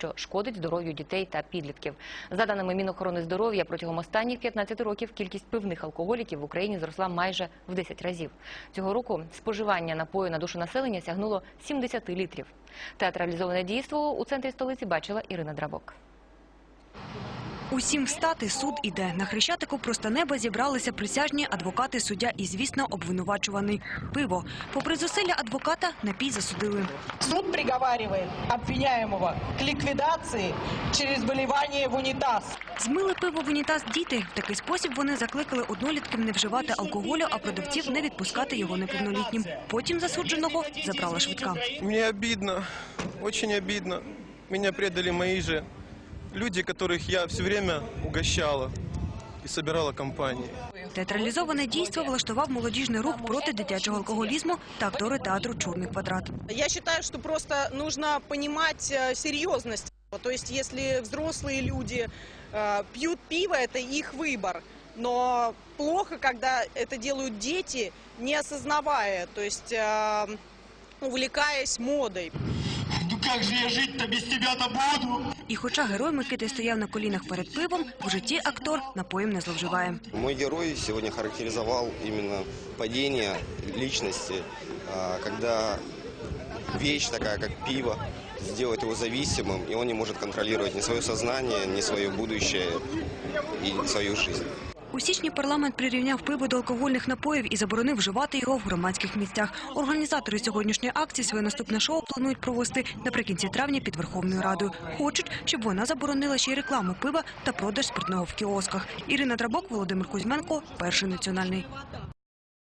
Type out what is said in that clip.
що шкодить здоров'ю дітей та підлітків. За даними Мінохорони здоров'я, протягом останніх 15 років кількість пивних алкоголіків в Україні зросла майже в 10 разів. Цього року споживання напою на душу населення сягнуло 70 літрів. Театралізоване дійство у центрі столиці бачила Ірина Драбок. Усім встати суд іде. На Хрещатику просто неба зібралися присяжні адвокати, суддя і, звісно, обвинувачуваний. Пиво. Попри зусилля адвоката, напій засудили. Суд приговаривает обвиняемого к ликвидации через выливание в унитаз. Змили пиво в унітаз діти. В такий спосіб вони закликали однолітків не вживати алкоголю, а продавців не відпускати його неповнолітнім. Потім засудженого забрала швидка. Мне обидно, очень обидно. Меня предали мои же люди, которых я все время угощала и собирала компании. Театралізоване дійство влаштував молодіжний рух проти дитячого алкоголізму та актори театру «Чорний квадрат». Я считаю, что просто нужно понимать э, серьезность. То есть, если взрослые люди э, пьют пиво, это их выбор. Но плохо, когда это делают дети, не осознавая, то есть э, увлекаясь модой. Как же я жить-то без тебя-то буду? І хоча герой Микити стояв на колінах перед пивом, в житті актор напоєм не зловживає. Мой герой сегодня характеризовал именно падение личности, а, когда вещь такая, как пиво, сделает его зависимым, и он не может контролировать ни свое сознание, ни свое будущее и свою жизнь. У січні парламент прирівняв пиво до алкогольних напоїв і заборонив вживати його в громадських місцях. Організатори сьогоднішньої акції своє наступне шоу планують провести наприкінці травня під Верховною Радою. Хочуть, щоб вона заборонила ще й рекламу пива та продаж спиртного в кіосках. Ірина Драбок, Володимир Кузьменко, перший національний.